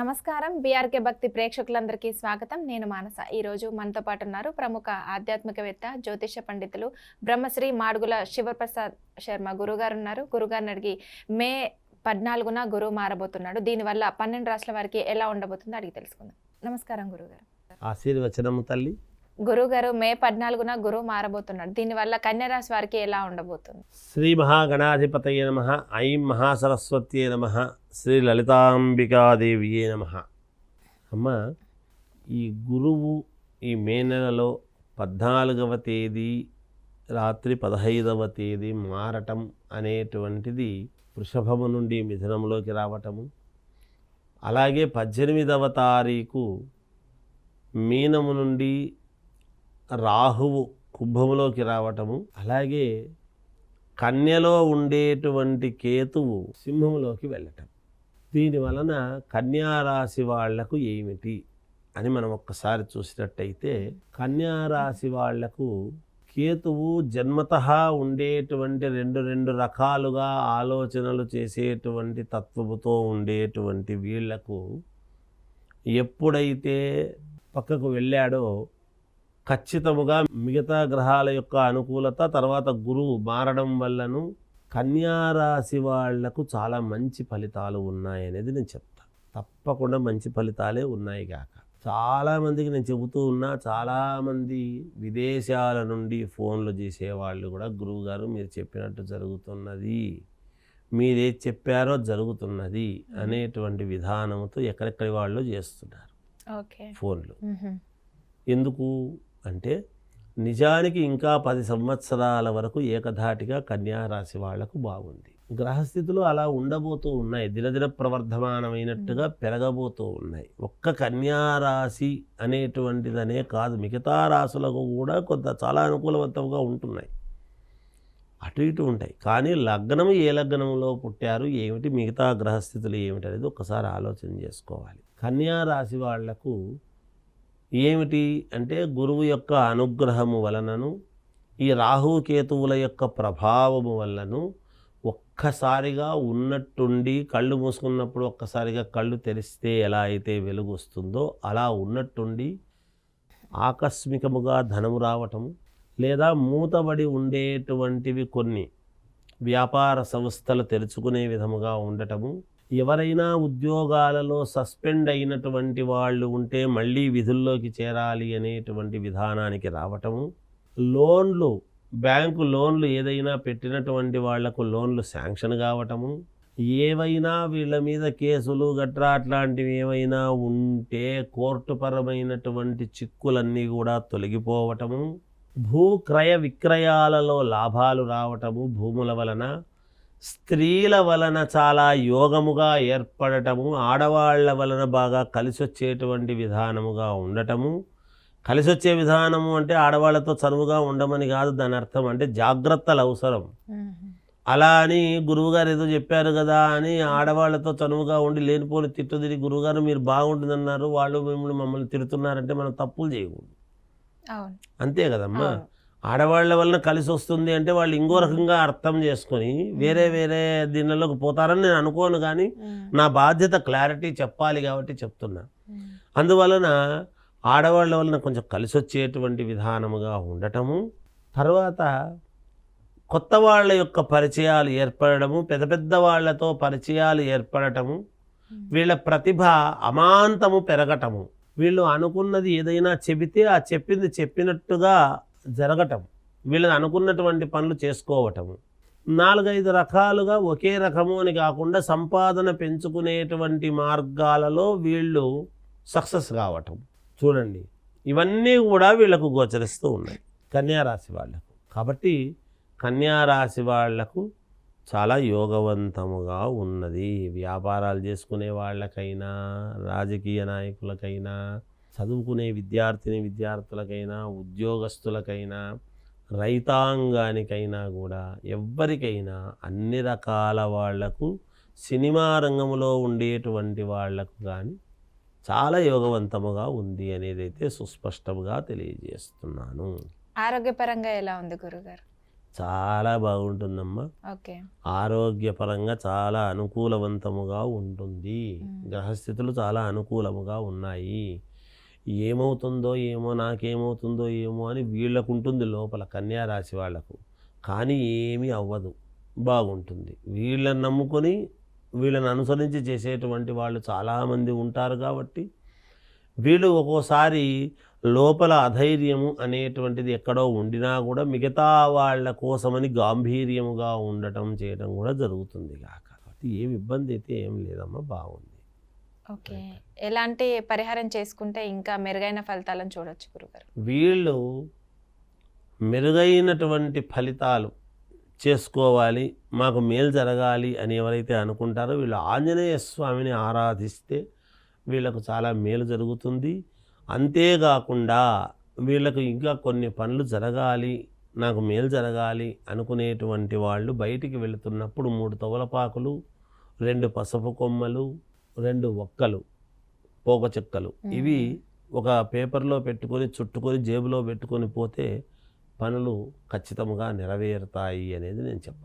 నమస్కారం. బీఆర్కే భక్తి ప్రేక్షకులందరికీ స్వాగతం. నేను మానస. ఈరోజు మనతో పాటు ఉన్నారు ప్రముఖ ఆధ్యాత్మికవేత్త జ్యోతిష పండితులు బ్రహ్మశ్రీ మాడుగుల శివప్రసాద్ శర్మ గురుగారు ఉన్నారు గురుగారిని అడిగి మే పద్నాలుగున గురువు మారబోతున్నాడు. దీనివల్ల పన్నెండు రాష్ట్రాల వారికి ఎలా ఉండబోతుందో అడిగి తెలుసుకుందాం. నమస్కారం గురుగారు. ఆశీర్వచనము తల్లి. గురుగారు మే పద్నాలుగున గురువు మారబోతున్నాడు. దీనివల్ల కన్యరాశి వారికి ఎలా ఉండబోతుంది? శ్రీ మహాగణాధిపతయ నమ. ఐం మహాసరస్వత్యే నమ. శ్రీ లలితాంబికాదేవియే నమ. అమ్మ ఈ గురువు ఈ మే నెలలో పద్నాలుగవ తేదీ రాత్రి పదహైదవ తేదీ మారటం అనేటువంటిది వృషభము నుండి మిథునంలోకి రావటము. అలాగే పద్దెనిమిదవ తారీఖు మీనము నుండి రాహువు కుంభములోకి రావటము. అలాగే కన్యలో ఉండేటువంటి కేతువు సింహంలోకి వెళ్ళటం. దీని వలన కన్యారాశి వాళ్ళకు ఏమిటి అని మనం ఒక్కసారి చూసినట్టయితే కన్యారాశి వాళ్ళకు కేతువు జన్మత ఉండేటువంటి రెండు రెండు రకాలుగా ఆలోచనలు చేసేటువంటి తత్వముతో ఉండేటువంటి వీళ్ళకు ఎప్పుడైతే పక్కకు వెళ్ళాడో ఖచ్చితముగా మిగతా గ్రహాల యొక్క అనుకూలత తర్వాత గురువు మారడం వల్లను కన్యారాశి వాళ్ళకు చాలా మంచి ఫలితాలు ఉన్నాయనేది నేను చెప్తా. తప్పకుండా మంచి ఫలితాలే ఉన్నాయి కాక. చాలామందికి నేను చెబుతూ ఉన్నా చాలామంది విదేశాల నుండి ఫోన్లు చేసేవాళ్ళు కూడా గురువుగారు మీరు చెప్పినట్టు జరుగుతున్నది. మీరేది చెప్పారో జరుగుతున్నది అనేటువంటి విధానంతో ఎక్కడెక్కడి వాళ్ళు చేస్తున్నారు. ఓకే. ఫోన్లు. ఎందుకు అంటే నిజానికి ఇంకా పది సంవత్సరాల వరకు ఏకధాటిగా కన్యా రాశి వాళ్ళకు బాగుంది. గ్రహస్థితులు అలా ఉండబోతూ ఉన్నాయి. దినదిన ప్రవర్ధమానమైనట్టుగా పెరగబోతూ ఉన్నాయి. ఒక్క కన్యా రాశి అనేటువంటిదనే కాదు. మిగతా రాశులకు కూడా కొంత చాలా అనుకూలవంతంగా ఉంటున్నాయి. అటు ఇటు ఉంటాయి. కానీ లగ్నం ఏ లగ్నంలో పుట్టారు ఏమిటి మిగతా గ్రహస్థితులు ఏమిటి అనేది ఒకసారి ఆలోచన చేసుకోవాలి. కన్యా రాశి వాళ్ళకు ఏమిటి అంటే గురువు యొక్క అనుగ్రహము వలనను ఈ రాహుకేతువుల యొక్క ప్రభావము వలనను ఒక్కసారిగా ఉన్నట్టుండి కళ్ళు మూసుకున్నప్పుడు ఒక్కసారిగా కళ్ళు తెరిస్తే ఎలా అయితే వెలుగు వస్తుందో అలా ఉన్నట్టుండి ఆకస్మికముగా ధనము రావటము లేదా మూతబడి ఉండేటువంటివి కొన్ని వ్యాపార సంస్థలు తెరుచుకునే విధముగా ఉండటము ఎవరైనా ఉద్యోగాలలో సస్పెండ్ అయినటువంటి వాళ్ళు ఉంటే మళ్ళీ విధుల్లోకి చేరాలి అనేటువంటి విధానానికి రావటము. లోన్లు బ్యాంకు లోన్లు ఏదైనా పెట్టినటువంటి వాళ్ళకు లోన్లు శాంక్షన్ కావటము. ఏవైనా వీళ్ళ మీద కేసులు గట్రా అట్లాంటివి ఏవైనా ఉంటే కోర్టుపరమైనటువంటి చిక్కులన్నీ కూడా తొలగిపోవటము. భూ క్రయ విక్రయాలలో లాభాలు రావటము భూముల వలన. స్త్రీల వలన చాలా యోగముగా ఏర్పడటము ఆడవాళ్ళ వలన బాగా కలిసి వచ్చేటువంటి విధానముగా ఉండటము. కలిసి వచ్చే విధానము అంటే ఆడవాళ్ళతో చనువుగా ఉండమని కాదు దాని అర్థం అంటే జాగ్రత్తలు అవసరం. అలా అని గురువుగారు ఏదో చెప్పారు కదా అని ఆడవాళ్ళతో చనువుగా ఉండి లేనిపోని తిట్టు తిరిగి గురువుగారు మీరు బాగుంటుందన్నారు వాళ్ళు మిమ్మల్ని మమ్మల్ని తిడుతున్నారంటే మనం తప్పులు చేయకూడదు. అంతే కదమ్మా. ఆడవాళ్ళ వలన కలిసి వస్తుంది అంటే వాళ్ళు ఇంకో రకంగా అర్థం చేసుకొని వేరే వేరే దీనిలోకి పోతారని నేను అనుకోను కానీ. నా బాధ్యత క్లారిటీ చెప్పాలి కాబట్టి చెప్తున్నా. అందువలన ఆడవాళ్ళ వలన కొంచెం కలిసి వచ్చేటువంటి విధానముగా ఉండటము తర్వాత కొత్త వాళ్ళ యొక్క పరిచయాలు ఏర్పడము పెద్ద పెద్ద వాళ్ళతో పరిచయాలు ఏర్పడటము వీళ్ళ ప్రతిభ అమాంతము పెరగటము వీళ్ళు అనుకున్నది ఏదైనా చెబితే ఆ చెప్పింది చెప్పినట్టుగా జరగటం వీళ్ళని అనుకున్నటువంటి పనులు చేసుకోవటము నాలుగైదు రకాలుగా ఒకే రకము అని కాకుండా సంపాదన పెంచుకునేటువంటి మార్గాలలో వీళ్ళు సక్సెస్ కావటం. చూడండి ఇవన్నీ కూడా వీళ్ళకు గోచరిస్తూ ఉన్నాయి. కన్యారాశి వాళ్ళకు కాబట్టి కన్యారాశి వాళ్ళకు చాలా యోగవంతముగా ఉన్నది. వ్యాపారాలు చేసుకునే వాళ్ళకైనా రాజకీయ నాయకులకైనా చదువుకునే విద్యార్థిని విద్యార్థులకైనా ఉద్యోగస్తులకైనా రైతాంగానికైనా కూడా ఎవ్వరికైనా అన్ని రకాల వాళ్ళకు సినిమా రంగంలో ఉండేటువంటి వాళ్ళకు కానీ చాలా యోగవంతముగా ఉంది అనేది అయితే సుస్పష్టంగా తెలియజేస్తున్నాను. ఆరోగ్యపరంగా ఎలా ఉంది గురుగారు? చాలా బాగుంటుందమ్మా. ఓకే. ఆరోగ్యపరంగా చాలా అనుకూలవంతముగా ఉంటుంది. గ్రహస్థితులు చాలా అనుకూలముగా ఉన్నాయి. ఏమవుతుందో ఏమో నాకేమవుతుందో ఏమో అని వీళ్ళకు ఉంటుంది లోపల కన్యారాశి వాళ్ళకు కానీ ఏమీ అవ్వదు. బాగుంటుంది. వీళ్ళని నమ్ముకొని వీళ్ళని అనుసరించి చేసేటువంటి వాళ్ళు చాలామంది ఉంటారు కాబట్టి వీళ్ళు ఒక్కోసారి లోపల అధైర్యము అనేటువంటిది ఎక్కడో ఉండినా కూడా మిగతా వాళ్ళ కోసమని గాంభీర్యముగా ఉండటం చేయడం కూడా జరుగుతుంది కాక. కాబట్టి ఏమి ఇబ్బంది అయితే ఏం లేదమ్మా బాగుంది. ఓకే. ఎలాంటి పరిహారం చేసుకుంటే ఇంకా మెరుగైన ఫలితాలను చూడొచ్చు గురుగారు? వీళ్ళు మెరుగైనటువంటి ఫలితాలు చేసుకోవాలి మాకు మేలు జరగాలి అని ఎవరైతే అనుకుంటారో వీళ్ళు ఆంజనేయ స్వామిని ఆరాధిస్తే వీళ్ళకు చాలా మేలు జరుగుతుంది. అంతేకాకుండా వీళ్ళకు ఇంకా కొన్ని పనులు జరగాలి నాకు మేలు జరగాలి అనుకునేటువంటి వాళ్ళు బయటికి వెళుతున్నప్పుడు మూడు తవలపాకులు రెండు పసుపు కొమ్మలు రెండు ఒక్కలు పోక చెక్కలు. ఇవి ఒక పేపర్లో పెట్టుకొని చుట్టుకొని జేబులో పెట్టుకొని పోతే పనులు ఖచ్చితంగా నెరవేరుతాయి అనేది నేను చెప్పాను.